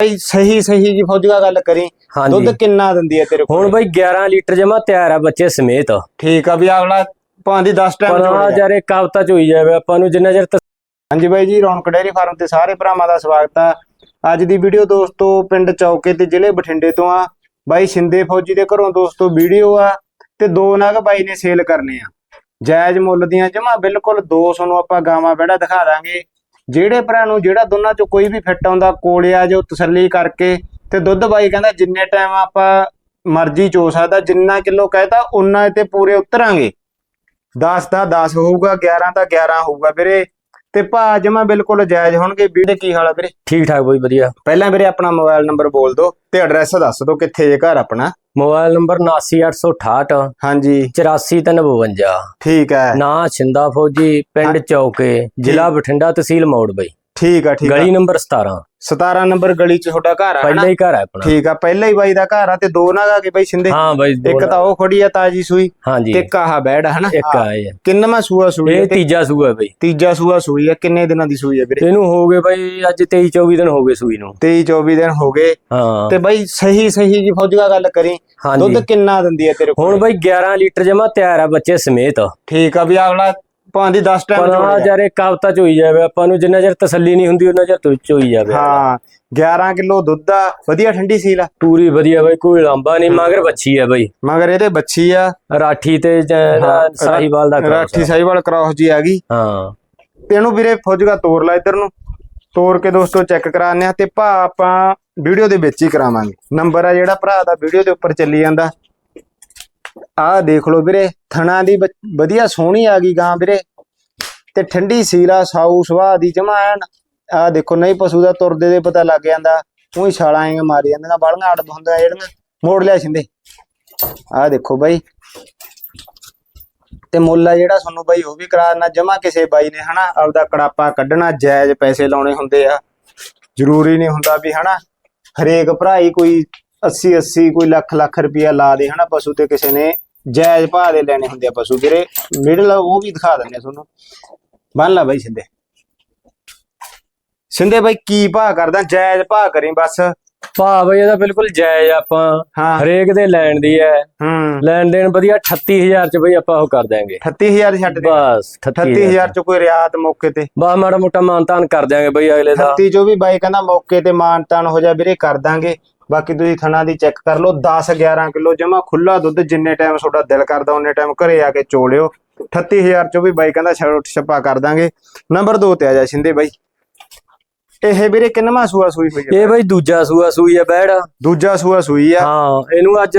ਭਾਈ ਸਹੀ ਸਹੀ ਜੀ ਫੌਜੀਗਾ ਗੱਲ ਕਰੀ। ਹਾਂਜੀ। ਦੁੱਧ ਕਿੰਨਾ ਦਿੰਦੀ ਹੈ ਤੇਰੇ ਕੋਲ? ਹੁਣ ਬਈ 11 ਲੀਟਰ ਜਮਾ ਤਿਆਰ ਆ ਬੱਚੇ ਸਮੇਤ। ਠੀਕ ਆ ਵੀ ਅਗਲਾ ਭਾਂਦੀ 10 ਟਾਈਮ ਪਰ ਯਾਰ ਇੱਕ ਹਫ਼ਤਾ ਚ ਹੋਈ ਜਾਵੇ ਆਪਾਂ ਨੂੰ ਜਿੰਨਾ ਚਿਰ ਹਾਂਜੀ ਬਾਈ ਜੀ ਰੌਣਕ ਡੇਅਰੀ ਫਾਰਮ ਤੇ ਸਾਰੇ ਭਰਾਵਾਂ ਦਾ ਸਵਾਗਤ ਆ। ਅੱਜ ਦੀ ਵੀਡੀਓ ਦੋਸਤੋ ਪਿੰਡ ਚੌਕੇ ਤੇ ਜ਼ਿਲ੍ਹੇ ਬਠਿੰਡੇ ਤੋਂ ਆ। ਬਾਈ ਸ਼ਿੰਦੇ ਫੌਜੀ ਦੇ ਘਰੋਂ ਦੋਸਤੋ ਵੀਡੀਓ ਆ ਤੇ ਦੋ ਨਗ ਬਾਈ ਨੇ ਸੇਲ ਕਰਨੇ ਆ। ਜਾਇਜ਼ ਮੁੱਲ ਦੀਆਂ ਜਮਾ ਬਿਲਕੁਲ 200 ਨੂੰ ਆਪਾਂ ਗਾਵਾਂ ਬੈੜਾ ਦਿਖਾ ਦਾਂਗੇ। ਜਿਹੜੇ ਭਰਾ ਨੂੰ ਜਿਹੜਾ ਦੋਨਾਂ ਚੋਂ ਕੋਈ ਵੀ ਫਿੱਟ ਆਉਂਦਾ ਕੋਲੇ ਆ ਜੋ ਤਸੱਲੀ ਕਰਕੇ ਤੇ ਦੁੱਧ ਬਾਈ ਕਹਿੰਦਾ ਜਿੰਨੇ ਟਾਈਮ ਆਪਾਂ ਮਰਜ਼ੀ ਚੋ ਸਕਦਾ, ਜਿੰਨਾ ਕਿਲੋ ਕਹਿਤਾ ਉਨਾ ਤੇ ਪੂਰੇ ਉਤਰਾਂਗੇ। 10 ਦਾ 10 ਹੋਊਗਾ 11 ਦਾ 11 ਹੋਊਗਾ। ਵੀਰੇ ਤੇ ਭਾ ਜਮਾ ਬਿਲਕੁਲ ਜਾਇਜ਼ ਹੋਣਗੇ। ਵੀਰੇ ਕੀ ਹਾਲ ਆ ਵੀਰੇ? ਠੀਕ ਠਾਕ ਬਈ ਵਧੀਆ। ਪਹਿਲਾਂ ਵੀਰੇ ਆਪਣਾ ਮੋਬਾਈਲ ਨੰਬਰ ਬੋਲ ਦਿਓ ਤੇ ਐਡਰੈਸ ਦੱਸ ਦਿਓ ਕਿੱਥੇ ਜੇ ਘਰ ਆਪਣਾ। ਮੋਬਾਈਲ ਨੰਬਰ 79868 ਹਾਂਜੀ। 84352 ਠੀਕ ਹੈ। ਨਾਂ ਛਿੰਦਾ ਫੌਜੀ ਪਿੰਡ ਚੌਕੇ ਜ਼ਿਲ੍ਹਾ ਬਠਿੰਡਾ ਤਹਿਸੀਲ ਮੌੜ ਬਈ। ਠੀਕ ਆ ਠੀਕ ਆ। ਗਲੀ ਨੰਬਰ 17 17 ਨੰਬਰ ਗਲੀ ਚ ਤੁਹਾਡਾ ਘਰ ਆ ਪਹਿਲਾ ਹੀ ਘਰ ਹੈ ਆਪਣਾ। ਠੀਕ ਆ ਪਹਿਲਾਂ ਹੀ ਬਾਈ ਦਾ ਘਰ ਆ ਤੇ ਦੋ ਨਾ ਗਾ ਕੇ ਬਾਈ ਸਿੰਦੇ। ਹਾਂ ਬਈ ਦੋ ਇੱਕ ਤਾਂ ਉਹ ਖੜੀ ਆ ਤਾਜੀ ਸੂਈ ਹਾਂਜੀ। ਤੇ ਕਾਹਾ ਬੈੜ ਆ ਹਨਾ? ਇੱਕ ਆ। ਕਿੰਨਵਾਂ ਸੂਆ ਸੂਈ ਆ ਇਹ ਤੀਜਾ ਸੂਆ ਬਈ। ਤੀਜਾ ਸੂਆ ਸੂਈ ਆ ਕਿੰਨੇ ਦਿਨਾਂ ਦੀ ਸੂਈ ਆ ਵੀਰੇ? ਇਹਨੂੰ ਹੋ ਗਏ ਬਈ ਅੱਜ 23 24 ਦਿਨ ਹੋ ਗਏ ਸੂਈ ਨੂੰ। 23 24 ਦਿਨ ਹੋ ਗਏ। ਹਾਂ। ਤੇ ਬਾਈ ਸਹੀ ਸਹੀ ਜੀ ਫੌਜੀਗਾ ਗੱਲ ਕਰੀ। ਦੁੱਧ ਕਿੰਨਾ ਦਿੰਦੀ ਹੈ ਤੇਰੇ ਕੋਲ? ਹੁਣ ਬਈ 11 ਲੀਟਰ ਜਮਾ ਤਿਆਰ ਆ ਬੱਚੇ ਸਮੇਤ। ਠੀਕ ਆ ਵੀ ਅਗਲਾ ਭਾਂਦੀ 10 ਪਰ ਟਾਈਮ ਆ। ਯਾਰ ਇੱਕ ਹਫ਼ਤਾ ਚ ਹੋਈ ਜਾਵੇ ਆਪਾਂ ਨੂੰ ਜਿੰਨਾ ਚਿਰ ਤਸੱਲੀ ਨਹੀਂ ਹੁੰਦੀ ਉਹਨਾਂ ਚਿਰ ਤੋਂ ਹੋਈ ਜਾਵੇ। ਹਾਂ 11 ਕਿਲੋ ਦੁੱਧ ਆ ਵਧੀਆ ਠੰਡੀ ਸੀਲ ਆ। ਪੂਰੀ ਵਧੀਆ ਬਈ ਕੋਈ ਲਾਂਬਾ ਨਹੀਂ ਮਗਰ ਬੱਚੀ ਆ ਬਈ। ਮਗਰ ਇਹਦੇ ਬੱਚੀ ਆ। ਰਾਠੀ ਤੇ ਸਾਹੀਵਾਲ ਦਾ ਰਾਠੀ ਸਾਈਵਾਲ ਕ੍ਰਾਸ ਜੀ ਆ ਗਈ। ਹਾਂ। ਤੇ ਇਹਨੂੰ ਵੀਰੇ ਫੌਜਗਾ ਤੋਰ ਲਾ ਇੱਧਰ ਨੂੰ। ਤੋਰ ਕੇ ਦੋਸਤੋ ਚੈੱਕ ਕਰਾਉਂਦੇ ਆ ਤੇ ਭਾ ਆਪਾਂ ਵੀਡੀਓ ਦੇ ਵਿੱਚ ਹੀ ਕਰਾਵਾਂਗੇ। ਨੰਬਰ ਆ ਜਿਹੜਾ ਭਰਾ ਦਾ ਵੀਡੀਓ ਦੇ ਉੱਪਰ ਚੱਲੀ ਜਾਂਦਾ। ਆਹ ਦੇਖ ਲਓ ਵੀਰੇ, ਥਣਾ ਦੀ ਵਧੀਆ ਸੋਹਣੀ ਆ ਗਈ ਗਾਂ ਵੀਰੇ। ਤੇ ਠੰਡੀ ਸੀਲਾ ਸਾਊ ਸੁਭਾਅ ਦੀ ਜਮਾ ਆਹ ਦੇਖੋ ਨਹੀਂ ਪਸ਼ੂ ਦਾ ਤੁਰਦੇ ਦੇ ਪਤਾ ਲੱਗ ਜਾਂਦਾ। ਉਹੀ ਛਾਲਾਂ ਐਂ ਮਾਰੀ ਜਾਂਦੀਆਂ ਬਾਲੀਆਂ ਅੜਬ ਹੁੰਦੀਆਂ ਜਿਹੜੀਆਂ। ਮੋੜ ਲਿਆ ਛਿੰਦੇ। ਆਹ ਦੇਖੋ ਬਾਈ। ਤੇ ਮੁੱਲ ਆ ਜਿਹੜਾ ਤੁਹਾਨੂੰ ਬਾਈ ਉਹ ਵੀ ਕਰਾ ਦੇਣਾ ਜਮਾ ਕਿਸੇ ਬਾਈ ਨੇ, ਹਨਾ? ਆਪਦਾ ਕੜਾਪਾ ਕੱਢਣਾ, ਜਾਇਜ਼ ਪੈਸੇ ਲਾਉਣੇ ਹੁੰਦੇ ਆ। ਜ਼ਰੂਰੀ ਨਹੀਂ ਹੁੰਦਾ ਵੀ, ਹਨਾ? ਹਰੇਕ ਭਰਾਈ ਕੋਈ 80 80 ਕੋਈ ਲੱਖ ਲੱਖ ਰੁਪਇਆ ਲਾ ਦੇ ਹਨਾ ਪਸ਼ੂ ਤੇ ਕਿਸੇ ਨੇ ਜਾਇਜ਼ ਭਾਅ ਦੇ ਲੈਣੇ ਹੁੰਦੇ ਆ ਪਸ਼ੂ ਵੀਰੇ ਮਿਡਲ ਉਹ ਵੀ ਦਿਖਾ ਦਿੰਦੇ ਆ ਤੁਹਾਨੂੰ। ਬੰਨ ਲਾ ਬਾਈ ਸਿੰਦੇ ਸਿੰਦੇ ਬਾਈ ਕੀ ਭਾਅ ਕਰਦਾ ਜਾਇਜ਼ ਭਾਅ ਕਰੀ ਬਸ। ਭਾ ਬਈ ਇਹਦਾ ਬਿਲਕੁਲ ਜਾਇਜ਼ ਆਪਾਂ। ਹਰੇਕ ਦੇ ਲੈਣ ਦੀ ਹੈ ਹੂੰ। ਲੈਣ ਦੇਣ ਵਧੀਆ 38000 ਚ ਬਈ ਆਪਾਂ ਉਹ ਕਰ ਦਿਆਂਗੇ। 38000 ਦੀ ਛੱਡ ਦੇ। ਬਸ 38000 38000 ਚ। ਕੋਈ ਰਿਆਤ ਮੌਕੇ ਤੇ। ਬਾ ਮਾੜਾ ਮੋਟਾ ਮਾਨਤਾਨ ਕਰ ਦਿਆਂਗੇ ਬਈ ਅਗਲੇ ਦਾ। 38 ਜੋ ਵੀ ਬਾਈ ਕਹਿੰਦਾ ਮੌਕੇ ਤੇ ਮਾਨ ਤਾਨ ਹੋ ਜਾ ਵੀਰੇ ਕਰ ਦਾਂਗੇ। ਬਾਕੀ ਤੁਸੀਂ ਥਣਾ ਦੀ ਚੈੱਕ ਕਰ ਲਓ 10 11 ਕਿਲੋ ਜਮਾ ਖੁੱਲਾ ਦੁੱਧ ਜਿੰਨੇ ਟਾਈਮ ਤੁਹਾਡਾ ਦਿਲ ਕਰਦਾ ਉਹਨੇ ਟਾਈਮ ਘਰੇ ਆ ਕੇ ਚੋਲਿਓ। 38000 ਚੋਂ ਵੀ ਬਾਈ ਕਹਿੰਦਾ ਛੋਟ ਛੱਪਾ ਕਰ ਦਾਂਗੇ। ਨੰਬਰ 2 ਤੇ ਆ ਜਾ ਸ਼ਿੰਦੇ ਬਾਈ। ਇਹ ਵੀਰੇ ਕਿੰਨਵਾਂ ਸੂਆ ਸੂਈ ਹੋਈ ਹੈ? ਇਹ ਬਈ ਦੂਜਾ ਸੂਆ ਸੂਈ ਆ ਬੈੜ। ਦੂਜਾ ਸੂਆ ਸੂਈ ਆ। ਹਾਂ ਇਹਨੂੰ ਅੱਜ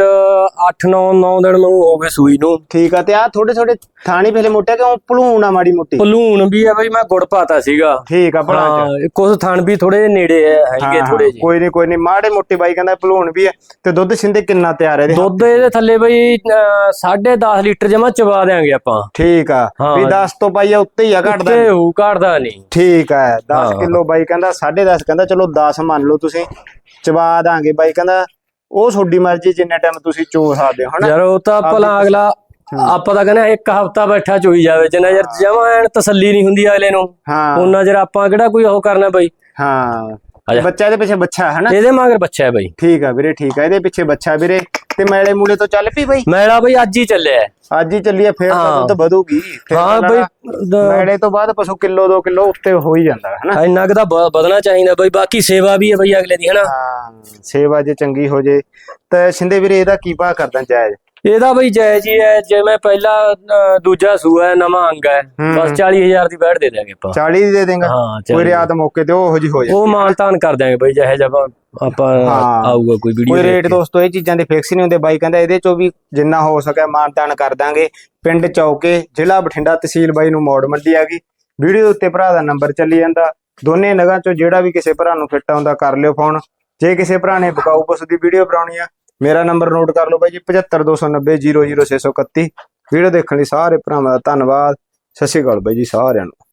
8 9 9 ਦਿਨ ਨੂੰ ਹੋ ਗਏ ਸੂਈ ਨੂੰ। ਠੀਕ ਆ ਤੇ ਆ ਥੋੜੇ ਥੋੜੇ ਥਾਣੀ ਪਹਿਲੇ ਮੋਟੇ ਕਿਉਂ ਭਲੂਣ ਆ ਮਾੜੀ ਮੋਟੀ? ਪਲੂਣ ਵੀ ਆ ਬਈ ਮੈਂ ਗੁੜ ਪਾਤਾ ਸੀਗਾ। ਠੀਕ ਆ ਭਲਾ ਚ ਕੁਝ ਥਣ ਵੀ ਥੋੜੇ ਨੇੜੇ ਹੈਗੇ ਥੋੜੇ ਜਿਹੇ। ਕੋਈ ਨਹੀਂ ਕੋਈ ਨਹੀਂ ਮਾੜੇ ਮੋਟੇ ਬਾਈ ਕਹਿੰਦਾ ਭਲੂਣ ਵੀ ਆ ਤੇ ਦੁੱਧ ਸਿੰਦੇ ਕਿੰਨਾ ਤਿਆਰ ਹੈ ਇਹਦੇ ਦੁੱਧ ਇਹਦੇ ਥੱਲੇ ਬਈ 10.5 ਲੀਟਰ ਜਮਾ ਚਵਾ ਦੇਾਂਗੇ ਆਪਾਂ। ਠੀਕ ਆ। ਵੀ 10 ਤੋਂ ਪਾਈ ਆ ਉੱਤੇ ਹੀ ਆ ਘਟਦਾ ਨਹੀਂ। ਠੀਕ ਹੈ 10 ਹਾਂ। ਕਿਲੋ ਬਾਈ ਕਹਿੰਦਾ 10.5 ਕਹਿੰਦਾ ਚਲੋ 10 ਮੰਨ ਲਓ ਤੁਸੀਂ ਚਵਾ ਦਾਂਗੇ ਬਾਈ ਕਹਿੰਦਾ ਉਹ ਤੁਹਾਡੀ ਮਰਜ਼ੀ ਜਿੰਨੇ ਟਾਈਮ ਤੁਸੀਂ ਚੋ ਸਕਦੇ ਹੋ ਹਨਾ? ਯਾਰ ਉਹ ਤਾਂ ਭਲਾ ਅਗਲਾ ਆਪਾਂ ਤਾਂ ਕਹਿੰਦੇ ਇੱਕ ਹਫਤਾ ਬੈਠਾ ਚੋਈ ਜਾਵੇ ਜਿੰਨਾ ਯਾਰ ਜਮਾ ਐਨ ਤਸੱਲੀ ਨਹੀਂ ਹੁੰਦੀ ਅਗਲੇ ਨੂੰ ਹਾਂ। ਉਹਨਾਂ ਚਿਰ ਆਪਾਂ ਕਿਹੜਾ ਕੋਈ ਉਹ ਕਰਨਾ ਬਈ? ਹਾਂ। ਬੱਚਾ ਇਹਦੇ ਪਿੱਛੇ ਬੱਚਾ ਹੈ ਨਾ ਇਹਦੇ ਮਗਰ ਬੱਚਾ ਹੈ ਬਈ। ਠੀਕ ਆ ਵੀਰੇ ਠੀਕ ਆ ਇਹਦੇ ਪਿੱਛੇ ਬੱਚਾ ਵੀਰੇ। ਤੇ ਮੈਲੇ ਮੂਲੇ ਤੋਂ ਚੱਲ ਪਈ ਬਾਈ? ਮੈਲਾ ਬਈ ਅੱਜ ਹੀ ਚੱਲਿਆ ਹੈ। ਅੱਜ ਹੀ ਚੱਲੀਏ ਫੇਰ ਤਾਂ ਹਾਂ। ਦੁੱਧ ਵਧੂਗੀ ਫਿਰ ਹਾਂ ਤਾਂ ਬਈ ਮੈਲੇ ਤੋਂ ਬਾਅਦ ਪਸ਼ੂ ਕਿਲੋ 2 ਕਿਲੋ ਉੱਤੇ ਹੋ ਹੀ ਜਾਂਦਾ ਹੈ ਹਨਾ ਇੰਨਾ ਕੁ ਤਾਂ ਬ- ਵਧਣਾ ਚਾਹੀਦਾ ਬਈ ਬਾਕੀ ਸੇਵਾ ਵੀ ਹੈ ਬਈ ਅਗਲੇ ਦੀ ਹਨਾ ਹਾਂ ਸੇਵਾ ਜੇ ਚੰਗੀ ਹੋ ਜੇ ਤਾਂ ਸ਼ਿੰਦੇ ਵੀਰੇ ਇਹਦਾ ਕੀ ਭਾਅ ਕਰਦਾ ਜਾਇਜ਼? ਇਹਦਾ ਬਈ ਜਾਇਜ਼ ਹੀ ਹੈ ਜਿਵੇਂ ਪਹਿਲਾ ਅ, ਦੂਜਾ ਸੂਆ ਹੈ ਨਵਾਂ ਅੰਗ ਹੈ ਹੂੰ। ਬਸ 40000 ਦੀ ਬੈਠ ਦੇ ਦਿਆਂਗੇ ਆਪਾਂ। 40 ਦੀ ਦੇ ਦੇਂਗਾ? ਹਾਂ ਕੋਈ 40 ਰਿਆਤ ਮੌਕੇ ਤੇ ਉਹ ਜੀ ਹੋ ਜਾ ਉਹ ਮਾਨ ਤਾਨ ਕਰ ਦਿਆਂਗੇ ਬਈ ਜਿਹੇ ਜਬ ਆਪਾਂ ਹਾਂ। ਆਊਗਾ ਕੋਈ ਵੀਡੀਓ ਕੋਈ ਰੇਟ ਦੋਸਤੋ ਇਹ ਚੀਜ਼ਾਂ ਦੇ ਫਿਕਸ ਨਹੀਂ ਹੁੰਦੇ। ਬਾਈ ਕਹਿੰਦਾ ਇਹਦੇ ਚੋਂ ਵੀ ਜਿੰਨਾ ਹੋ ਸਕੇ ਮਾਨਤਾਨ ਕਰ ਦਾਂਗੇ ਪਿੰਡ ਚੌਕੇ ਜ਼ਿਲ੍ਹਾ ਬਠਿੰਡਾ ਤਹਿਸੀਲ ਬਾਈ ਨੂੰ ਮੋੜ ਮੰਡੀ ਆ ਗਈ। ਵੀਡੀਓ ਉੱਤੇ ਭਰਾ ਦਾ ਨੰਬਰ ਚੱਲੀ ਜਾਂਦਾ। ਦੋਨੇ ਨਗਾਂ ਚੋਂ ਜਿਹੜਾ ਵੀ ਕਿਸੇ ਭਰਾ ਨੂੰ ਫਿੱਟ ਆਉਂਦਾ ਕਰ ਲਿਓ ਫੋਨ ਜੇ ਕਿਸੇ ਭਰਾ ਨੇ ਬਕਾਊ ਪਸ਼ੂ ਦੀ ਵੀਡੀਓ ਬਣਾਉਣੀ ਆ ਮੇਰਾ ਨੰਬਰ ਨੋਟ ਕਰ ਲਓ ਬਾਈ ਜੀ 7529000631 ਵੀਡੀਓ ਦੇਖਣ ਲਈ ਸਾਰੇ ਭਰਾਵਾਂ ਦਾ ਧੰਨਵਾਦ। ਸਤਿ ਸ਼੍ਰੀ ਅਕਾਲ ਬਾਈ ਜੀ, ਸਾਰਿਆਂ ਨੂੰ।